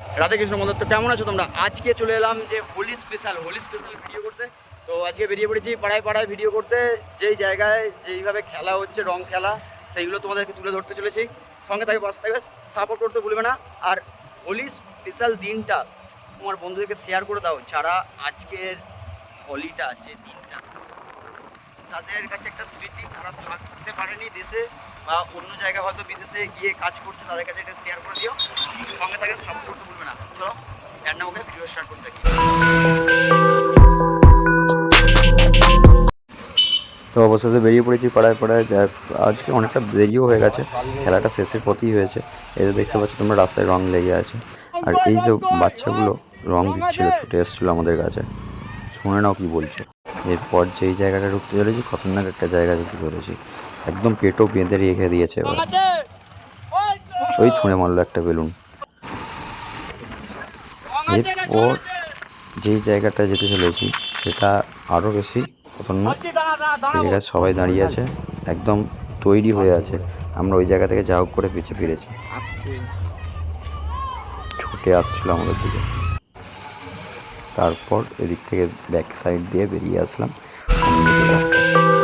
রাধে কৃষ্ণ বন্ধু তো কেমন আছো তোমরা? আজকে চলে এলাম যে Holi special Holi special video করতে। তো আজকে বেরিয়ে পড়েছি পাড়ায় পাড়ায় ভিডিও করতে। যেই জায়গায় যেইভাবে খেলা হচ্ছে, রং খেলা, সেইগুলো তোমাদেরকে তুলে ধরতে চলেছি। সঙ্গে থাকবে পাশে থাকবে সাপোর্ট করতে ভুলবে না। আর হোলি স্পেশাল দিনটা তোমার বন্ধুদেরকে শেয়ার করে দাও, যারা আজকের হোলিটা, যে দিনটা, তাদের কাছে একটা স্মৃতি, তারা থাকতে পারেনি দেশে, বা অন্য জায়গায় হয়তো বিদেশে গিয়ে কাজ করছে, তাদের কাছে এটা শেয়ার করে দিও সঙ্গে তাকে সাপোর্ট করতে ভুলবে না চলো তো অবশেষে বেরিয়ে পড়েছি পাড়ায় পাড়ায়। আজকে অনেকটা দেরিও হয়ে গেছে। খেলাটা শেষের পথেই হয়েছে। এই দেখতে পাচ্ছ তোমরা, রাস্তায় রং লেগে আছে। আর এই যে বাচ্চাগুলো রং দিচ্ছিল, ছুটে এসেছিল আমাদের কাছে। শুনে নাও কি বলছে। এরপর যেই জায়গাটা ঢুকতে চলেছি, খতরনাক একটা জায়গা ঢুকতে চলেছি একদম পেটও বেঁধে রেখে দিয়েছে ওরা। ওই ছুঁড়ে মারলো একটা বেলুন। এরপর যেই জায়গাটা যেতে চলেছি সেটা আরও বেশি খতরনাক। জায়গায় সবাই দাঁড়িয়ে আছে একদম তৈরি হয়ে আছে। আমরা ওই জায়গা থেকে যা হোক করে পিছিয়ে ফিরেছি। ছুটে আসছিল আমাদের দিকে। তারপর এদিক থেকে ব্যাক সাইড দিয়ে বেরিয়ে আসলাম। রাস্তায়।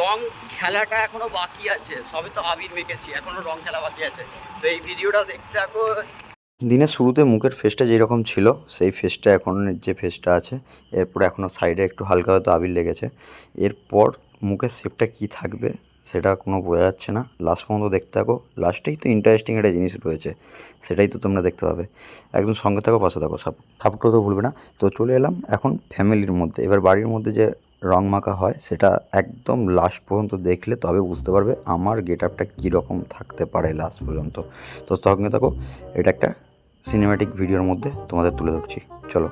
রং খেলাটা এখনও বাকি আছে সবে তো আবির মেখেছি, এখনও রং খেলা বাকি আছে। তো এই ভিডিওটা দেখতে থাকো। দিনের শুরুতে মুখের ফেসটা যেরকম ছিল, সেই ফেসটা এখন যে ফেসটা আছে, এরপর এখনও সাইডে একটু হালকা হয়তো আবির লেগেছে। এরপর মুখের শেপটা কি থাকবে, সেটা কোনো বোঝা যাচ্ছে না। লাস্ট পর্যন্ত দেখতে থাকো। লাস্টেই তো ইন্টারেস্টিং একটা জিনিস রয়েছে, সেটাই তো তোমরা দেখতে পাবে। একদম সঙ্গে থাকো, পাশে থাকো। সাপোর্ট সাপোর্ট তো ভুলবে না। তো চলে এলাম এখন ফ্যামিলির মধ্যে। এবার বাড়ির মধ্যে যে রং মাখা হয়, সেটা একদম লাস্ট পর্যন্ত দেখলে তবে বুঝতে পারবে আমার গেট আপটা কীরকম থাকতে পারে লাস্ট পর্যন্ত তো সঙ্গে থাকো, এটা একটা সিনেম্যাটিক ভিডিওর মধ্যে তোমাদের তুলে ধরছি, চলো